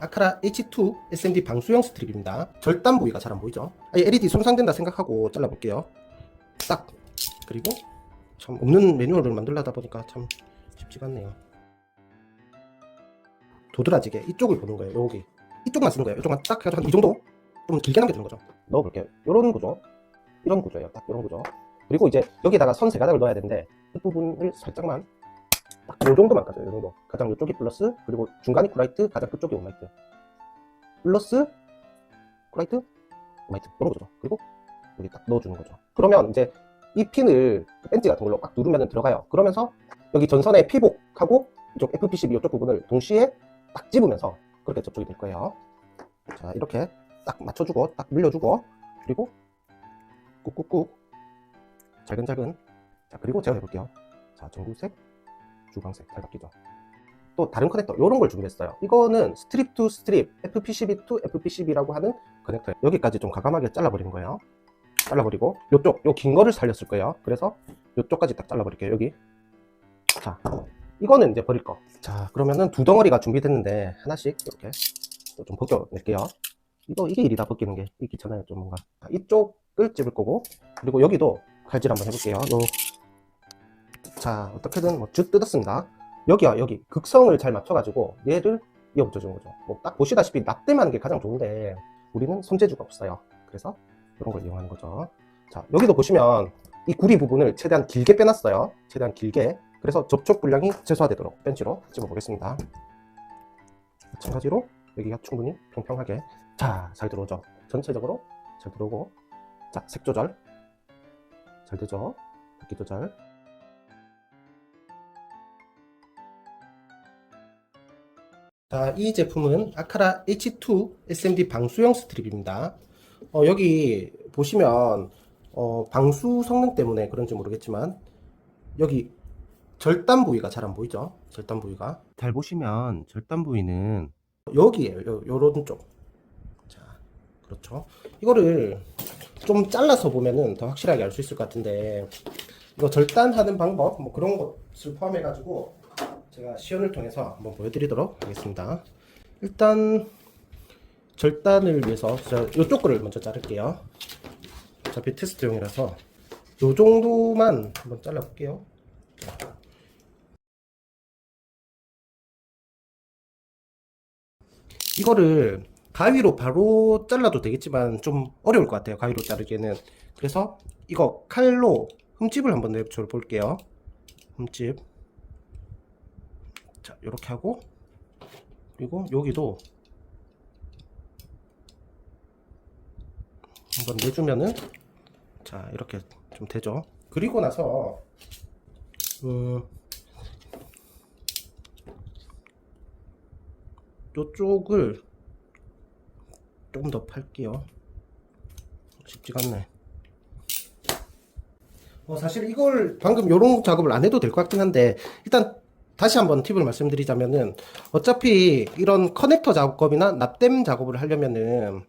아카라 H2 SMD 방수형 스트립입니다. 절단 부위가 잘 안 보이죠? LED 손상된다 생각하고 잘라볼게요. 딱 그리고 참 없는 매뉴얼을 만들려다 보니까 참 쉽지가 않네요. 도드라지게 이쪽을 보는 거예요. 여기 이쪽만 쓰는 거예요. 이쪽만 딱 해가지고 한이 정도 좀 길게 남겨두는 거죠. 넣어볼게요. 이런 구조, 이런 구조예요. 딱 이런 구조. 그리고 이제 여기다가 선 세 가닥을 넣어야 되는데 이 부분을 살짝만 딱 요 정도만 까줘요. 요 정도. 가장 이쪽이 플러스 그리고 중간이 쿠라이트, 가장 끝쪽이 오마이트. 플러스 쿠라이트, 오마이트 이런 거죠. 그리고 여기 딱 넣어주는 거죠. 그러면 이제 이 핀을 벤치 같은 걸로 꽉 누르면 들어가요. 그러면서 여기 전선에 피복하고 이쪽 FP12 이쪽 부분을 동시에 딱 집으면서 그렇게 접촉이 될 거예요. 자 이렇게 딱 맞춰주고 딱 물려주고 그리고 꾹꾹꾹 잘근잘근 자 그리고 제가 해볼게요. 자 전구색 잘 바뀌죠. 또 다른 커넥터 이런 걸 준비했어요. 이거는 스트립 투 스트립 FP12 to FP12라고 하는 커넥터예요. 여기까지 좀 가감하게 잘라버리는 거예요. 잘라버리고 요쪽 요 긴 거를 살렸을 거예요. 그래서 요쪽까지 딱 잘라버릴게요. 여기 자 이거는 이제 버릴 거. 자 그러면은 두 덩어리가 준비됐는데 하나씩 이렇게 또좀 벗겨낼게요. 이거 이게 일이다 벗기는 게이 귀찮아요 좀 뭔가. 자, 이쪽을 집을 거고 그리고 여기도 칼질 한번 해볼게요. 요. 자 어떻게든 뭐 쭉 뜯었습니다. 여기야 여기 극성을 잘 맞춰가지고 얘를 이어 붙여주는 거죠. 뭐 딱 보시다시피 납땜하는 게 가장 좋은데 우리는 손재주가 없어요. 그래서 이런 걸 이용하는 거죠. 자 여기도 보시면 이 구리 부분을 최대한 길게 빼놨어요. 최대한 길게. 그래서 접촉 분량이 최소화되도록 벤치로 집어 보겠습니다. 마찬가지로 여기가 충분히 평평하게 자 잘 들어오죠. 전체적으로 잘 들어오고 자 색 조절 잘 되죠. 바퀴 조절 자, 이 제품은 아카라 H2 SMD 방수형 스트립입니다. 어, 여기 보시면 어, 방수 성능 때문에 그런지 모르겠지만 여기 절단 부위가 잘 안 보이죠? 절단 부위가 잘 보시면 절단 부위는 여기에요. 요, 요런 쪽. 자, 그렇죠. 이거를 좀 잘라서 보면은 더 확실하게 알 수 있을 것 같은데 이거 절단하는 방법 뭐 그런 것을 포함해 가지고 제가 시연을 통해서 한번 보여드리도록 하겠습니다. 일단 절단을 위해서 저 이쪽 거를 먼저 자를게요. 어차피 테스트용이라서 요 정도만 한번 잘라볼게요. 이거를 가위로 바로 잘라도 되겠지만 좀 어려울 것 같아요. 가위로 자르기에는. 그래서 이거 칼로 흠집을 한번 내줘 볼게요. 흠집. 자, 이렇게 하고 그리고 여기도 한번 내주면은 자 이렇게 좀 되죠. 그리고 나서 음, 요쪽을 좀더 팔게요. 쉽지가 않네. 어, 사실 이걸 방금 요런 작업을 안 해도 될 것 같긴 한데 일단 다시 한번 팁을 말씀드리자면은 어차피 이런 커넥터 작업이나 납땜 작업을 하려면은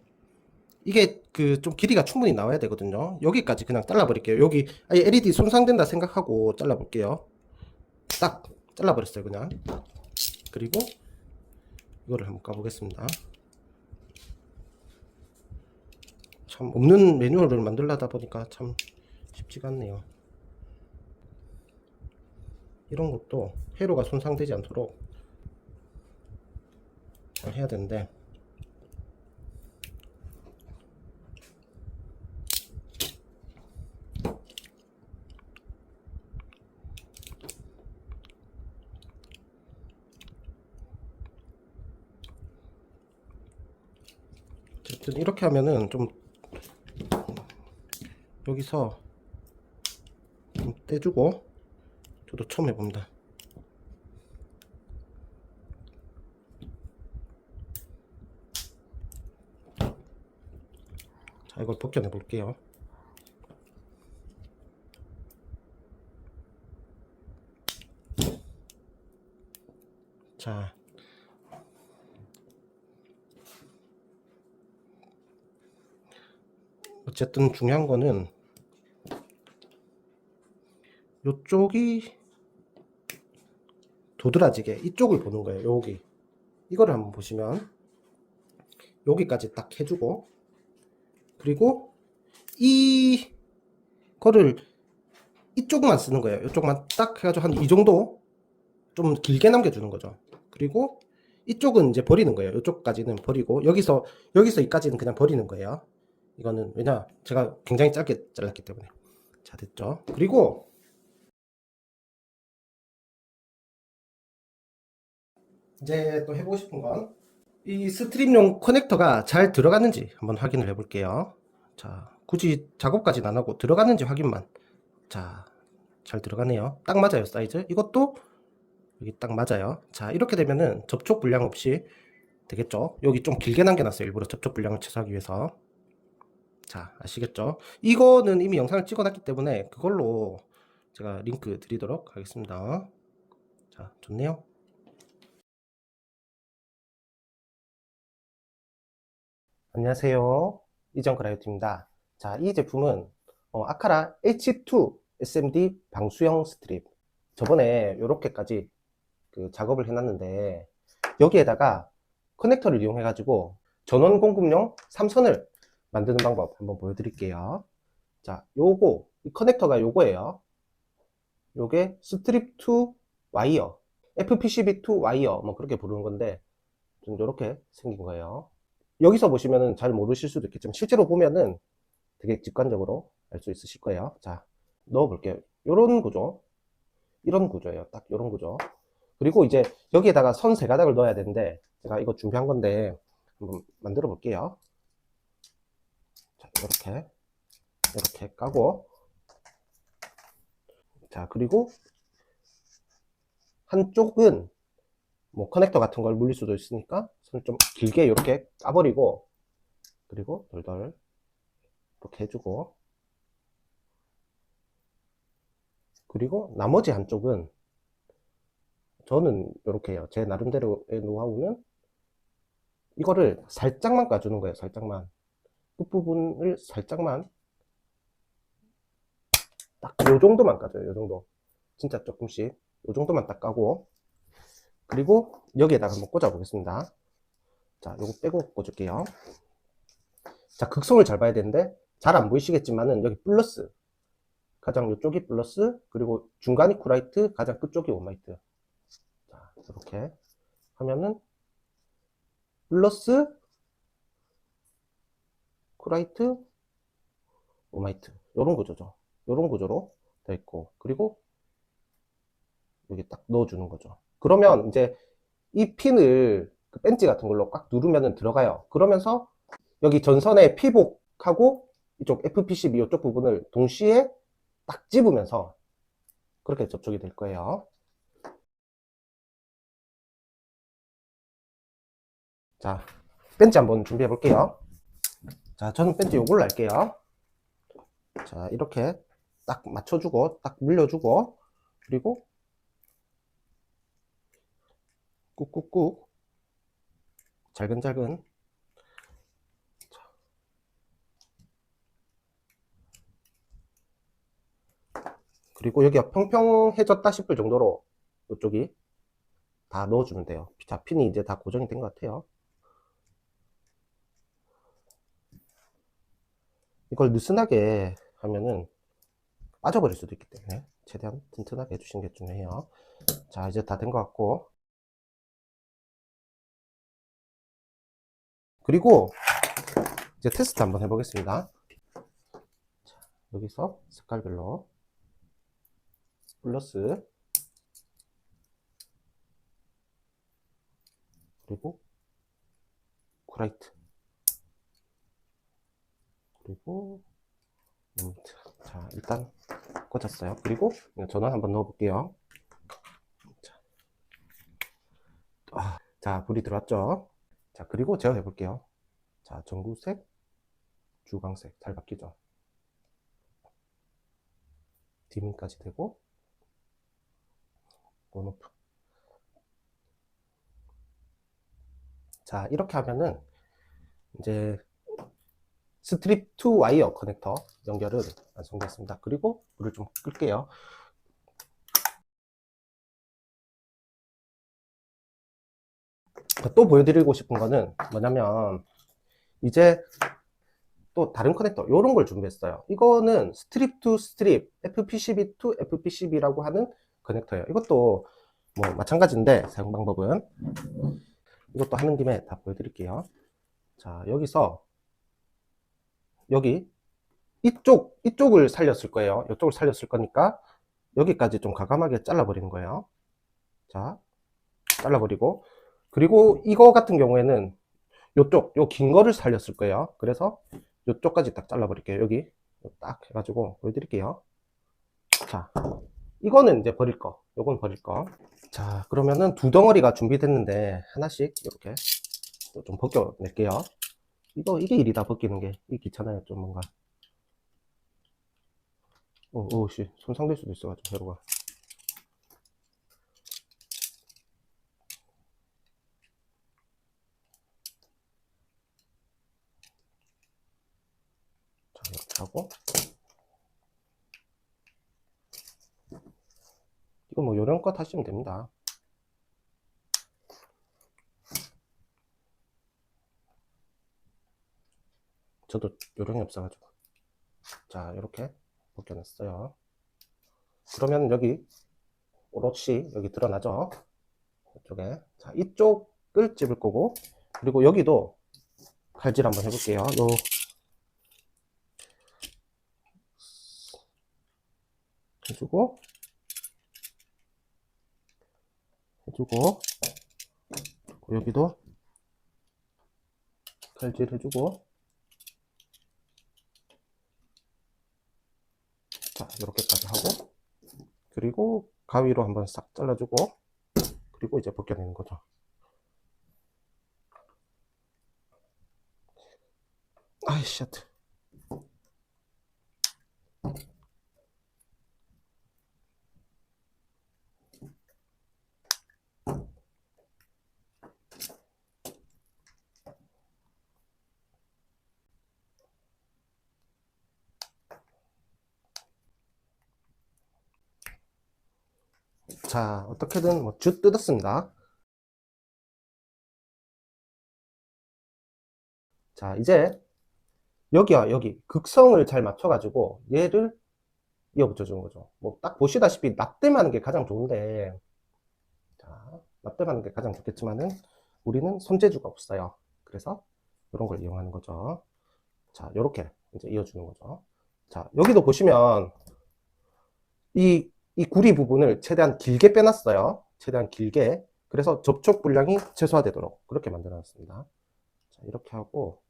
이게 그 좀 길이가 충분히 나와야 되거든요. 여기까지 그냥 잘라버릴게요. 여기 아예 LED 손상된다 생각하고 잘라볼게요. 딱 잘라버렸어요 그냥. 그리고 이거를 한번 까보겠습니다. 참 없는 매뉴얼을 만들려다 보니까 참 쉽지가 않네요. 이런 것도 회로가 손상되지 않도록 잘 해야 되는데. 어쨌든 이렇게 하면은 좀 여기서 좀 떼주고 저도 처음 해봅니다. 자, 이걸 벗겨내 볼게요. 자, 어쨌든 중요한 거는 요쪽이 도드라지게 이쪽을 보는 거예요. 여기 이거를 한번 보시면 여기까지 딱 해주고 그리고 이 거를 이쪽만 쓰는 거예요. 이쪽만 딱 해가지고 한 이 정도 좀 길게 남겨주는 거죠. 그리고 이쪽은 이제 버리는 거예요. 이쪽까지는 버리고 여기서 여기서 이까지는 그냥 버리는 거예요. 이거는 왜냐 제가 굉장히 짧게 잘랐기 때문에 자 됐죠. 그리고 이제 또 해보고 싶은 건 이 스트림용 커넥터가 잘 들어갔는지 한번 확인을 해볼게요. 자, 굳이 작업까지는 안 하고 들어갔는지 확인만. 자, 잘 들어가네요. 딱 맞아요, 사이즈. 이것도 여기 딱 맞아요. 자, 이렇게 되면은 접촉 불량 없이 되겠죠? 여기 좀 길게 남겨놨어요. 일부러 접촉 불량을 최소화하기 위해서. 자, 아시겠죠? 이거는 이미 영상을 찍어놨기 때문에 그걸로 제가 링크 드리도록 하겠습니다. 자, 좋네요. 안녕하세요. 이정크라이오트입니다. 자, 이 제품은 어, 아카라 H2 SMD 방수형 스트립. 저번에 이렇게까지 그 작업을 해놨는데 여기에다가 커넥터를 이용해가지고 전원 공급용 삼선을 만드는 방법 한번 보여드릴게요. 자, 요거 이 커넥터가 요거예요. 요게 스트립 2 와이어, FPCB 2 와이어 뭐 그렇게 부르는 건데 좀 요렇게 생긴 거예요. 여기서 보시면은 잘 모르실 수도 있겠지만 실제로 보면은 되게 직관적으로 알 수 있으실 거예요. 자, 넣어 볼게요. 요런 구조. 이런 구조예요. 딱 요런 구조. 그리고 이제 여기에다가 선 세 가닥을 넣어야 되는데 제가 이거 준비한 건데 한번 만들어 볼게요. 자, 이렇게 이렇게 까고 자, 그리고 한쪽은 뭐 커넥터 같은 걸 물릴 수도 있으니까 손을 좀 길게 이렇게 까버리고 그리고 덜덜 이렇게 해주고 그리고 나머지 한쪽은 저는 이렇게 해요. 제 나름대로의 노하우는 이거를 살짝만 까주는 거예요. 살짝만 끝부분을 살짝만 딱 요 정도만 까줘요. 요 정도 진짜 조금씩 요 정도만 딱 까고 그리고 여기에다가 한번 꽂아 보겠습니다. 자, 요거 빼고 꽂을게요. 자, 극성을 잘 봐야 되는데, 잘 안 보이시겠지만은, 여기 플러스. 가장 이쪽이 플러스, 그리고 중간이 쿠라이트, 가장 끝쪽이 오마이트. 자, 이렇게 하면은, 플러스, 쿠라이트, 오마이트. 요런 구조죠. 요런 구조로 되어 있고, 그리고, 여기 딱 넣어주는 거죠. 그러면 이제 이 핀을 그 벤치 같은 걸로 꽉 누르면 들어가요. 그러면서 여기 전선에 피복하고 이쪽 FPCB 이쪽 부분을 동시에 딱 집으면서 그렇게 접촉이 될 거예요. 자, 벤치 한번 준비해 볼게요. 자, 저는 벤치 요걸로 할게요. 자, 이렇게 딱 맞춰주고, 딱 물려주고, 그리고 꾹꾹꾹 자. 그리고 여기가 평평해졌다 싶을 정도로 이쪽이 다 넣어주면 돼요. 자 핀이 이제 다 고정이 된 것 같아요. 이걸 느슨하게 하면은 빠져버릴 수도 있기 때문에 최대한 튼튼하게 해주시는 게 중요해요. 자 이제 다 된 것 같고 그리고 이제 테스트 한번 해보겠습니다. 자, 여기서 색깔별로 플러스 그리고 쿠라이트 그리고 자 일단 꽂았어요. 그리고 전원 한번 넣어 볼게요. 자, 아, 자 불이 들어왔죠. 자, 그리고 제가 해볼게요. 자, 전구색, 주광색 잘 바뀌죠? 디밍까지 되고, 온오프. 자, 이렇게 하면은, 이제, 스트립 2 와이어 커넥터 연결은 완성됐습니다. 그리고 불을 좀 끌게요. 또 보여드리고 싶은 거는 뭐냐면 이제 또 다른 커넥터 이런 걸 준비했어요. 이거는 스트립 투 스트립 FPCB to FPCB라고 하는 커넥터예요. 이것도 뭐 마찬가지인데 사용 방법은 이것도 하는 김에 다 보여드릴게요. 자 여기서 여기 이쪽 이쪽을 살렸을 거예요. 이쪽을 살렸을 거니까 여기까지 좀 가감하게 잘라버리는 거예요. 자 잘라버리고 그리고 이거 같은 경우에는 요쪽 요 긴 거를 살렸을 거예요. 그래서 요쪽까지 딱 잘라 버릴게요. 여기 딱 해가지고 보여드릴게요. 자 이거는 이제 버릴 거. 요건 버릴 거. 자 그러면은 두 덩어리가 준비됐는데 하나씩 이렇게 또좀 벗겨낼게요. 이거 이게 일이다 벗기는 게 이 귀찮아요 좀 뭔가. 어, 오씨 손상될 수도 있어가지고 회로가. 자 이렇게 하고. 이거 뭐 요령껏 하시면 됩니다. 저도 요령이 없어가지고. 자 이렇게 벗겨냈어요. 그러면 여기 오롯이 여기 드러나죠? 이쪽에. 자 이쪽을 찝을 거고 그리고 여기도 칼질 한번 해볼게요. 요 해주고 해주고 여기도 칼질 해주고 자, 이렇게까지 하고, 그리고 가위로 한번 싹 잘라주고, 그리고 이제 벗겨내는 거죠. 아이, 쉣. 자, 어떻게든 뭐 쭉 뜯었습니다. 자, 이제 여기와 여기 극성을 잘 맞춰 가지고 얘를 이어 붙여 주는 거죠. 뭐 딱 보시다시피 납땜하는 게 가장 좋은데, 자, 납땜하는 게 가장 좋겠지만은 우리는 손재주가 없어요. 그래서 이런 걸 이용하는 거죠. 자, 이렇게 이제 이어주는 거죠. 자, 여기도 보시면 이 이 구리 부분을 최대한 길게 빼놨어요. 최대한 길게. 그래서 접촉 불량이 최소화되도록 그렇게 만들어 놨습니다. 자, 이렇게 하고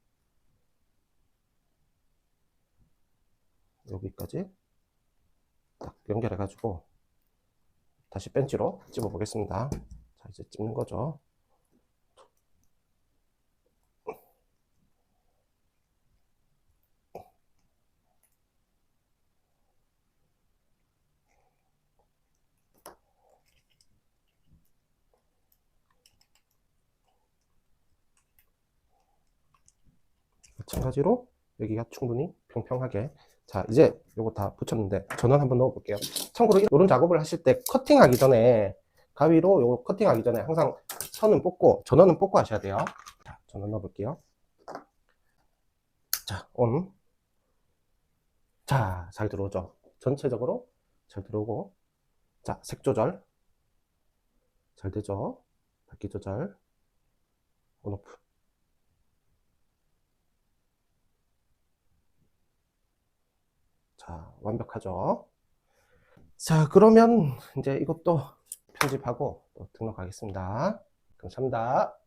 여기까지 딱 연결해 가지고 다시 벤치로 집어 보겠습니다. 자, 이제 찍는 거죠. 마찬가지로 여기가 충분히 평평하게. 자 이제 요거 다 붙였는데 전원 한번 넣어 볼게요. 참고로 이런 작업을 하실 때 커팅하기 전에 가위로 요거 커팅하기 전에 항상 선은 뽑고 전원은 뽑고 하셔야 돼요. 자 전원 넣어 볼게요. 자온자잘 들어오죠? 전체적으로 잘 들어오고. 자 색 조절. 잘 되죠? 밝기 조절. 온오프 자, 완벽하죠? 자, 그러면 이제 이것도 편집하고 또 등록하겠습니다. 감사합니다.